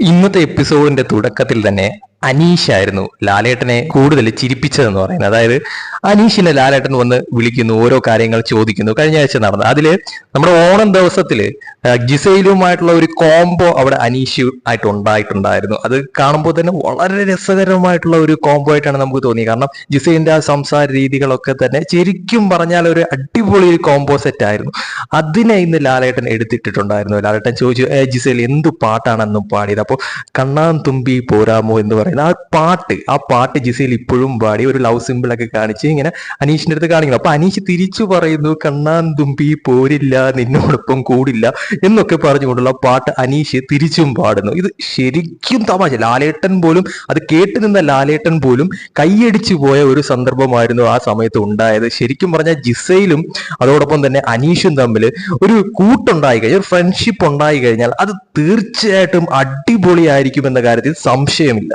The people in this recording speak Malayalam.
ഇന്നത്തെ എപ്പിസോഡിന്റെ തുടക്കത്തിൽ തന്നെ അനീഷ് ആയിരുന്നു ലാലേട്ടനെ കൂടുതൽ ചിരിപ്പിച്ചതെന്ന് പറയുന്നത്. അതായത് അനീഷിനെ ലാലേട്ടൻ വന്ന് വിളിക്കുന്നു ഓരോ കാര്യങ്ങൾ ചോദിക്കുന്നു. കഴിഞ്ഞ ആഴ്ച നടന്നത്. അതിൽ നമ്മുടെ ഓണം ദിവസത്തിൽ ജിസയിലുമായിട്ടുള്ള ഒരു കോംബോ അവിടെ അനീഷ് ആയിട്ട് ഉണ്ടായിട്ടുണ്ടായിരുന്നു അത് കാണുമ്പോൾ തന്നെ വളരെ രസകരമായിട്ടുള്ള ഒരു കോംബോ ആയിട്ടാണ് നമുക്ക് തോന്നിയത്. കാരണം ജിസയിന്റെ ആ സംസാര രീതികളൊക്കെ തന്നെ ശരിക്കും പറഞ്ഞാൽ ഒരു അടിപൊളി ഒരു കോംബോ സെറ്റ് ആയിരുന്നു. അതിനെ ഇന്ന് ലാലേട്ടൻ എടുത്തിട്ടിട്ടുണ്ടായിരുന്നു. ലാലേട്ടൻ ചോദിച്ചു "ഏ, ജിസേൽ എന്ത് പാട്ടാണെന്നും പാടിയത്? അപ്പോൾ കണ്ണാൻ തുമ്പി പോരാമോ എന്ന് പറയുന്നത്. ആ പാട്ട് ആ പാട്ട് ജിസയിൽ ഇപ്പോഴും പാടി ഒരു ലവ് സിമ്പിൾ ഒക്കെ കാണിച്ച് ഇങ്ങനെ അനീഷിന്റെ അടുത്ത് കാണിക്കുന്നു. അപ്പൊ അനീഷ് തിരിച്ചു പറയുന്നു കണ്ണാൻ തുമ്പി പോരില്ല നിന്നോടൊപ്പം കൂടില്ല എന്നൊക്കെ പറഞ്ഞുകൊണ്ടുള്ള പാട്ട് അനീഷ് തിരിച്ചും പാടുന്നു. ഇത് ശരിക്കും തമാശ. ലാലേട്ടൻ പോലും അത് കേട്ട് നിന്ന ലാലേട്ടൻ പോലും കൈയടിച്ചു പോയ ഒരു സന്ദർഭമായിരുന്നു ആ സമയത്ത് ഉണ്ടായത്. ശരിക്കും പറഞ്ഞാൽ ജിസയിലും അതോടൊപ്പം തന്നെ അനീഷും തമ്മിൽ ഒരു കൂട്ടുണ്ടായി കഴിഞ്ഞാൽ ഒരു ഫ്രണ്ട്ഷിപ്പ് ഉണ്ടായി കഴിഞ്ഞാൽ അത് തീർച്ചയായിട്ടും അടിപൊളിയായിരിക്കും എന്ന കാര്യത്തിൽ സംശയമില്ല.